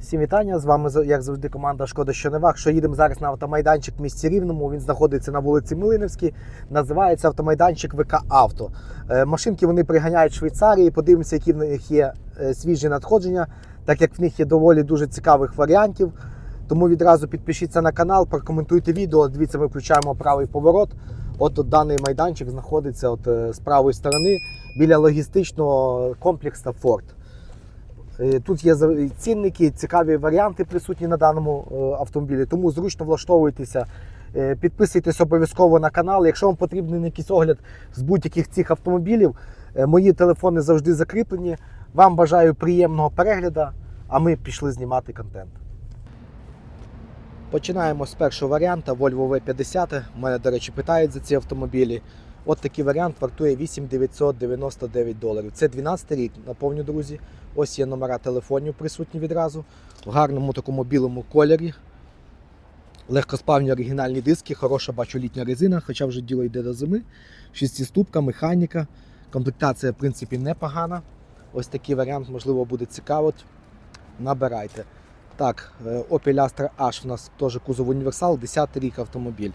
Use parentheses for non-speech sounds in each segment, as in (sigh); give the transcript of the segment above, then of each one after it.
Всім вітання. З вами, як завжди, команда Шкода Щоневак. Що їдемо зараз на автомайданчик в місті Рівному. Він знаходиться на вулиці Милинівській. Називається автомайданчик ВК Авто. Е, Машинки вони приганяють в Швейцарії. Подивимося, які в них є е, свіжі надходження, так як в них є доволі дуже цікавих варіантів. Тому відразу підпишіться на канал, прокоментуйте відео. Дивіться, ми включаємо правий поворот. От, от даний майданчик знаходиться от, е, з правої сторони біля логістичного комплексу Форд. Е, Тут є цінники, цікаві варіанти присутні на даному е, автомобілі, тому зручно влаштовуйтеся. Е, Підписуйтесь обов'язково на канал. Якщо вам потрібен якийсь огляд з будь-яких цих автомобілів, мої телефони завжди закріплені. Вам бажаю приємного перегляду, а ми пішли знімати контент. Починаємо з першого варіанта Volvo V50. Мене, до речі, питають за ці автомобілі. От такий варіант вартує 8999 доларів. Це 12 рік, наповню, друзі. Ось є номера телефонів присутні відразу. В гарному такому білому кольорі. Легкосплавні оригінальні диски, хороша бачу літня резина, хоча вже діло йде до зими. Шістиступка, механіка. Комплектація, в принципі, непогана. Ось такий варіант, можливо, буде цікаво. Набирайте. Так, е, Opel Astra H у нас теж кузов універсал, 10 рік автомобіль.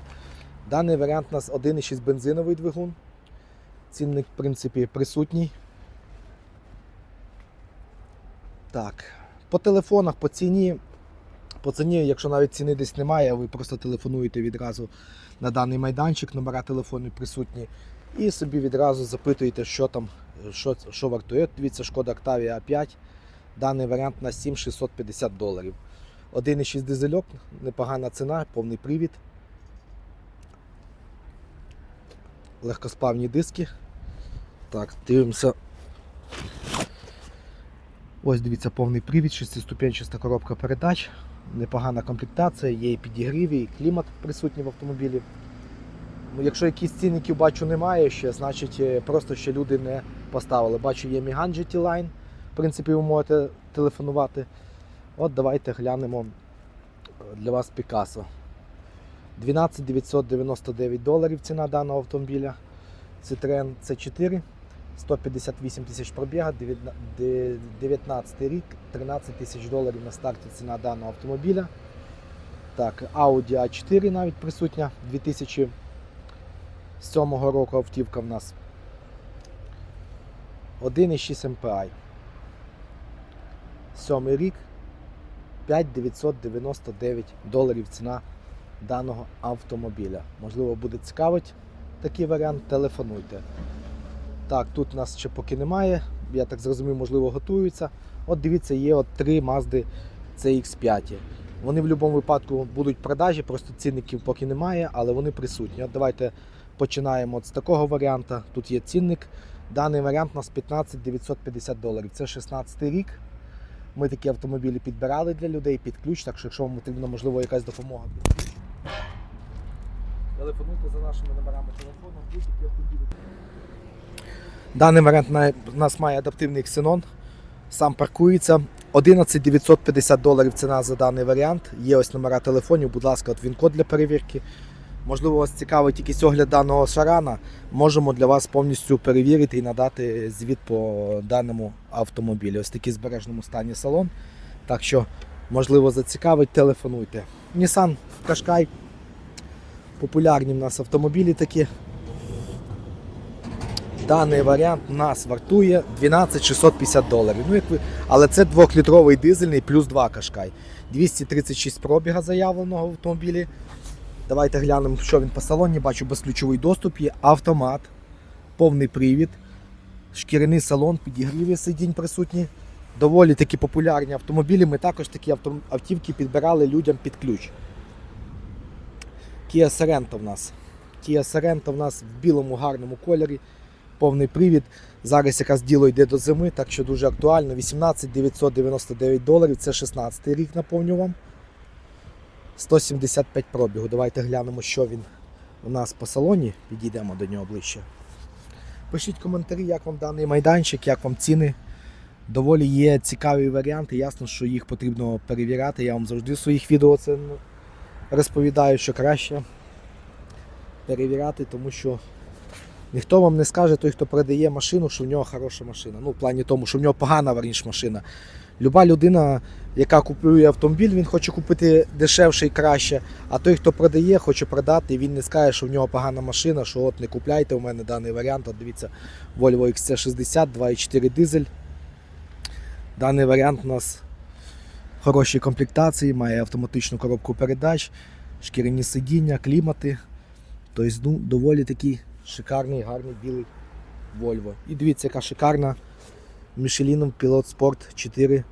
Даний варіант у нас 1,6 бензиновий двигун. Цінник, в принципі, присутній. Так. По телефонах, по ціні. По ціні, якщо навіть ціни десь немає, ви просто телефонуєте відразу на даний майданчик, номера телефону присутні, і собі відразу запитуєте, що там, що, що вартує. Дивіться, шкода Octavia A5. Даний варіант на 7650 доларів. 1,6 дизельок, непогана ціна, повний привід. Легкосплавні диски. Так, дивимося. Ось дивіться, повний привід, шестиступенчаста коробка передач, непогана комплектація, є і підігріві, і клімат присутній в автомобілі. Ну, Якщо якісь цінників бачу немає ще, значить е, просто ще люди не поставили. Бачу, є Megane GT Line, в принципі, ви можете телефонувати. От давайте глянемо для вас Picasso. 12 999 доларів ціна даного автомобіля. Citroen C4. 158 тисяч пробіга, 19 рік, 13 тисяч доларів на старті ціна даного автомобіля. Так, Audi A4 навіть присутня 2007 року автівка в нас. 1,6 MPI. Сьомий рік 5999 доларів ціна даного автомобіля. Можливо, буде цікавить такий варіант, телефонуйте. Так, тут нас ще поки немає. Я так зрозумів, можливо, готуються. От дивіться, є от три Mazda CX5. Вони в будь-якому випадку будуть в продажі, просто цінників поки немає, але вони присутні. От давайте починаємо от з такого варіанта. Тут є цінник. Даний варіант у нас 15 950 доларів. Це 16 рік. Ми такі автомобілі підбирали для людей під ключ, так що якщо вам потрібна, можливо, якась допомога. Телефонуйте за нашими номерами телефону. Даний варіант у нас має адаптивний ксенон. Сам паркується. 11 950 доларів ціна за даний варіант. Є ось номера телефонів, будь ласка, от він код для перевірки. Можливо, вас цікавить якийсь огляд даного шарана. Можемо для вас повністю перевірити і надати звіт по даному автомобілі. Ось такий збережному стані салон. Так що, можливо, зацікавить, телефонуйте. Nissan Qashqai. Популярні в нас автомобілі такі. Даний варіант нас вартує 12 650 доларів. Ну, як ви... Але це 2-літровий дизельний плюс 2 кашкай. 236 пробіга заявленого в автомобілі. Давайте глянемо, що він по салоні. Бачу, безключовий доступ є, автомат, повний привід, шкіряний салон, підігріві сидінь присутні. Доволі такі популярні автомобілі. Ми також такі автівки підбирали людям під ключ. Kia Sorento в нас. Kia Sorento в нас в білому гарному кольорі повний привід. Зараз якраз діло йде до зими, так що дуже актуально. 18 999 доларів, це 16 рік, наповню вам. 175 пробігу. Давайте глянемо, що він у нас по салоні. Підійдемо до нього ближче. Пишіть коментарі, як вам даний майданчик, як вам ціни. Доволі є цікаві варіанти. Ясно, що їх потрібно перевіряти. Я вам завжди в своїх відео це розповідаю, що краще перевіряти, тому що Ніхто вам не скаже, той, хто продає машину, що в нього хороша машина. Ну, в плані тому, що в нього погана верніше машина. Люба людина, яка купує автомобіль, він хоче купити дешевше і краще. А той, хто продає, хоче продати, він не скаже, що в нього погана машина, що от не купляйте у мене даний варіант. От дивіться, Volvo XC60, 2.4 дизель. Даний варіант у нас в хорошій комплектації, має автоматичну коробку передач, шкіряні сидіння, клімати. Тобто ну, доволі такий шикарний, гарний білий Volvo. І дивіться, яка шикарна Michelin Pilot Sport 4.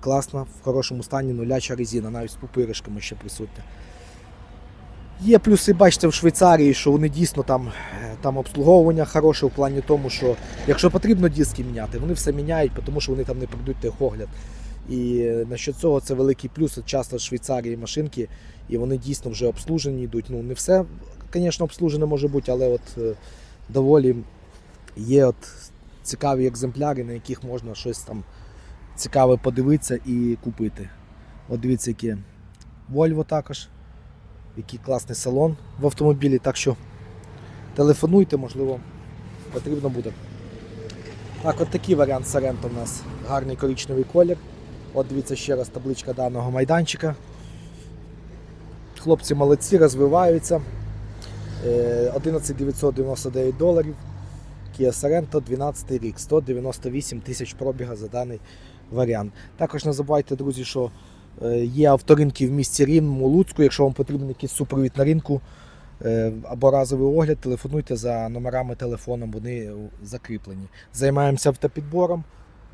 Класна, в хорошому стані нуляча резина, навіть з пупиришками ще присутня. Є плюси, бачите, в Швейцарії, що вони дійсно там, е, там обслуговування хороше в плані тому, що якщо потрібно диски міняти, вони все міняють, тому що вони там не пройдуть техогляд. І насчет цього це великий плюс. Часто в Швейцарії машинки, і вони дійсно вже обслужені йдуть. Ну, не все, звісно, обслужене може бути, але от е, доволі є от цікаві екземпляри, на яких можна щось там цікаве подивитися і купити. От дивіться, яке Volvo також, який класний салон в автомобілі. Так що телефонуйте, можливо, потрібно буде. Так, от такий варіант Сарента у нас. Гарний коричневий колір. От дивіться ще раз табличка даного майданчика. Хлопці молодці, розвиваються. Е, 11 999 доларів. Kia Sorento 12 рік, 198 тисяч пробіга за даний варіант. Також не забувайте, друзі, що е, є авторинки в місті Рівному, Луцьку. Якщо вам потрібен якийсь супровід на ринку е, або разовий огляд, телефонуйте за номерами телефону, вони закріплені. Займаємося автопідбором.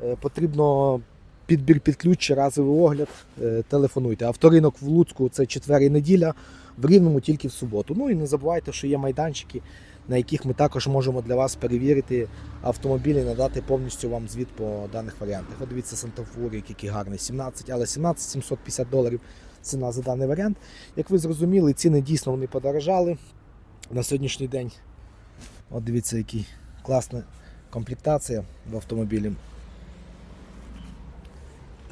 Е, Потрібно підбір під ключ, разовий огляд, е, телефонуйте. Авторинок в Луцьку це четвер і неділя, в Рівному тільки в суботу. Ну і не забувайте, що є майданчики на яких ми також можемо для вас перевірити автомобілі, надати повністю вам звіт по даних варіантах. От дивіться Сантафурик, який гарний, 17, але 17 750 доларів ціна за даний варіант. Як ви зрозуміли, ціни дійсно вони подорожали на сьогоднішній день. От дивіться, який класна комплектація в автомобілі.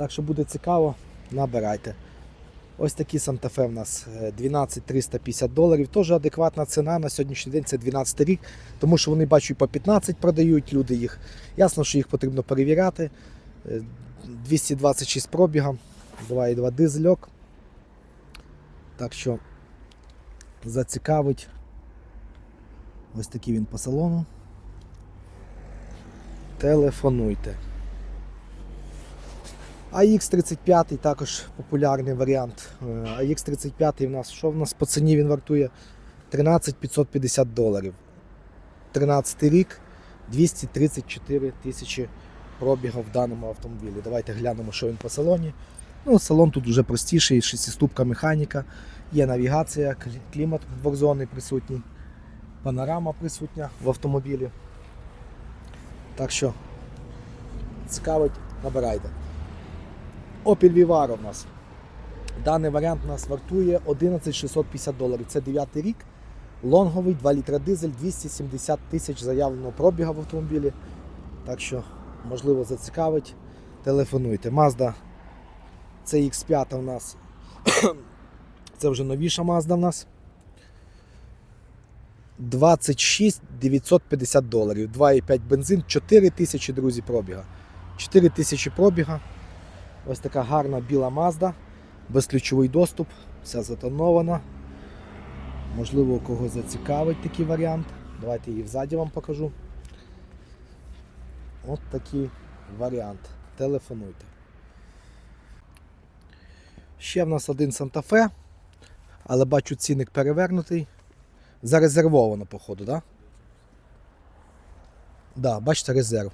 Так що буде цікаво, набирайте. Ось такі Санта-Фе в нас е, 12 350 доларів. Теж адекватна ціна на сьогоднішній день це 12 рік, тому що вони бачу і по 15 продають люди їх. Ясно, що їх потрібно перевіряти. Е, 226 пробіга, 2,2 дизельок. Так що зацікавить. Ось такий він по салону. Телефонуйте. AX35 також популярний варіант. Е, AX35 у нас що в нас по ціні він вартує 13 550 доларів. 13 рік 234 тисячі пробігу в даному автомобілі. Давайте глянемо, що він по салоні. Ну, Салон тут вже простіший, шестиступка механіка, є навігація, клі- клімат двохзонний присутній, панорама присутня в автомобілі. Так що цікавить, набирайте. Opel Vivaro в нас. Даний варіант нас вартує 11 650 доларів. Це 9 рік. Лонговий 2 літра дизель, 270 тисяч заявленого пробіга в автомобілі. Так що, можливо, зацікавить. Телефонуйте. Mazda CX5 у нас. (coughs) Це вже новіша Mazda в нас. 26 950 доларів. 2,5 бензин, 4 тисячі, друзі, пробіга. 4 тисячі пробіга. Ось така гарна біла Mazda, безключовий доступ, вся затонована. Можливо, когось зацікавить такий варіант. Давайте її взаді вам покажу. От такий варіант. Телефонуйте. Ще в нас один Fe, але бачу цінник перевернутий. Зарезервовано, походу, так? Да? Да, бачите, резерв.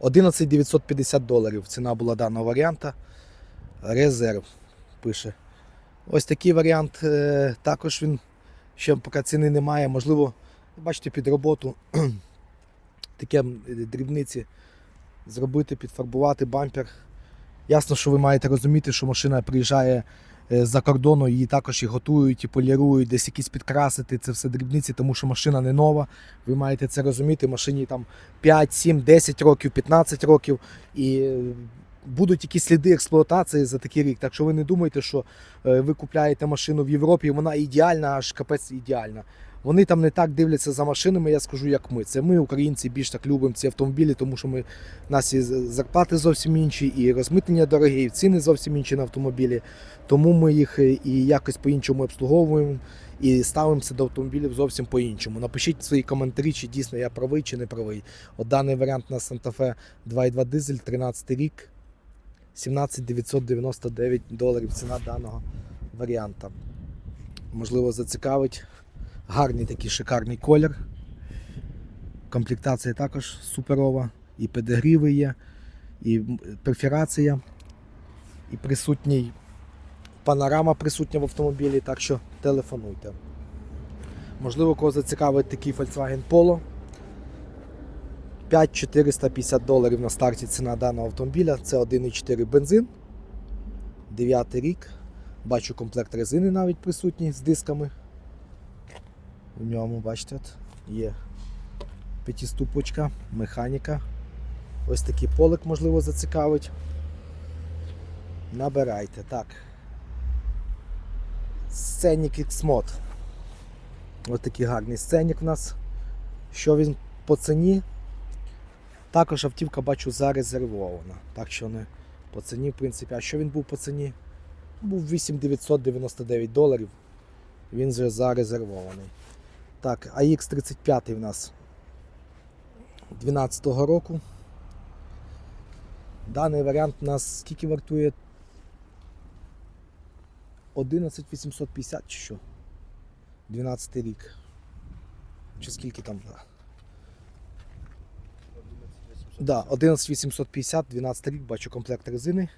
11 950 доларів ціна була даного варіанта. Резерв пише. Ось такий варіант. е, Також він ще поки ціни немає. Можливо, бачите, під роботу (clears throat) таке дрібниці зробити, підфарбувати бампер. Ясно, що ви маєте розуміти, що машина приїжджає е, з-за кордону, її також і готують, і полірують, десь якісь підкрасити. Це все дрібниці, тому що машина не нова. Ви маєте це розуміти. Машині там 5, 7, 10 років, 15 років. І будуть якісь сліди експлуатації за такий рік. Так що ви не думайте, що е, ви купляєте машину в Європі, вона ідеальна, аж капець ідеальна. Вони там не так дивляться за машинами, я скажу, як ми. Це ми, українці, більш так любимо ці автомобілі, тому що ми, нас і зарплати зовсім інші, і розмитнення дорогі, і ціни зовсім інші на автомобілі. Тому ми їх е, і якось по-іншому обслуговуємо і ставимося до автомобілів зовсім по-іншому. Напишіть свої коментарі, чи дійсно я правий, чи не правий. От даний варіант на Santa Fe 2.2 дизель, 13 рік, 17 999 доларів ціна даного варіанта. Можливо, зацікавить. Гарний такий шикарний колір. Комплектація також суперова. І педигріви є, і перфірація, і присутній панорама присутня в автомобілі, так що телефонуйте. Можливо, кого зацікавить такий Volkswagen Polo. 5450 доларів на старті ціна даного автомобіля. Це 1,4 бензин. 9 рік. Бачу комплект резини навіть присутній з дисками. У ньому, бачите, от є п'ятиступочка, механіка. Ось такий полик, можливо, зацікавить. Набирайте. Так. Сценік X-Mod. Ось такий гарний сценік в нас. Що він по ціні? Також автівка бачу зарезервована. Так що не по ціні, в принципі. А що він був по ціні? Був 8999 доларів. Він вже зарезервований. Так, AX35 в нас 12-го року. Даний варіант у нас скільки вартує? 11850 чи що? 12 рік. Чи скільки там? Да, 11850, 12 рік, бачу комплект резини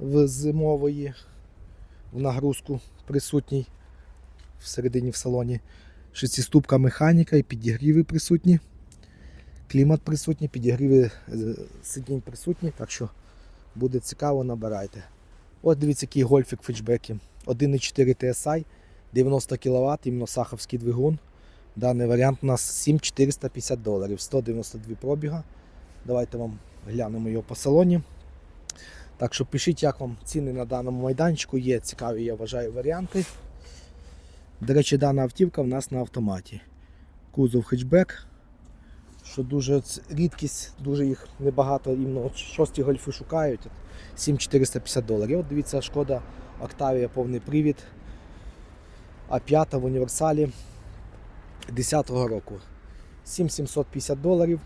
в зимової в нагрузку присутній всередині в салоні. Шестиступка механіка і підігріви присутні. Клімат присутній, підігріви е, сидінь присутні, так що буде цікаво, набирайте. От дивіться, який гольфік фетчбеки. 1,4 TSI, 90 кВт, іменно саховський двигун. Даний варіант у нас 7450 доларів, 192 пробіга. Давайте вам глянемо його по салоні. Так що пишіть, як вам ціни на даному майданчику. Є цікаві, я вважаю, варіанти. До речі, дана автівка в нас на автоматі. Кузов хетчбек, що дуже рідкість, дуже їх небагато, іменно шості гольфи шукають. 7450 доларів. От дивіться, шкода Octavia повний привід. А5 в універсалі 10-го року. 7750 доларів,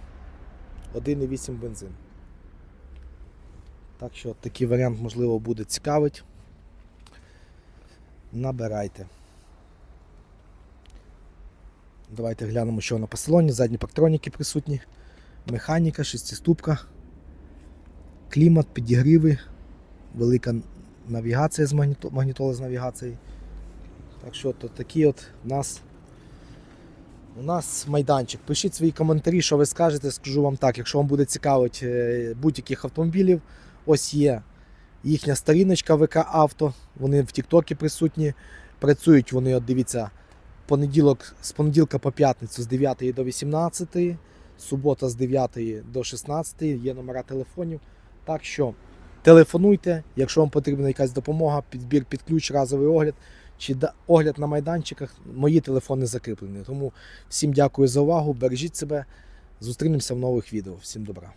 1,8 бензин. Так що такий варіант, можливо, буде цікавить. Набирайте. Давайте глянемо, що на посалоні. Задні пактроніки присутні, механіка, шестиступка, клімат, підігріви, велика навігація з магніто- з навігацією. Так що то такі от у нас у нас майданчик. Пишіть свої коментарі, що ви скажете. Скажу вам так, якщо вам буде цікавить е, будь-яких автомобілів, ось є їхня сторіночка ВК Авто. Вони в Тіктокі присутні. Працюють вони, от дивіться, понеділок, з понеділка по п'ятницю з 9 до 18, субота з 9 до 16, є номера телефонів. Так що телефонуйте, якщо вам потрібна якась допомога, підбір під ключ, разовий огляд чи огляд на майданчиках, мої телефони закріплені. Тому всім дякую за увагу, бережіть себе. Зустрінемося в нових відео. Всім добра.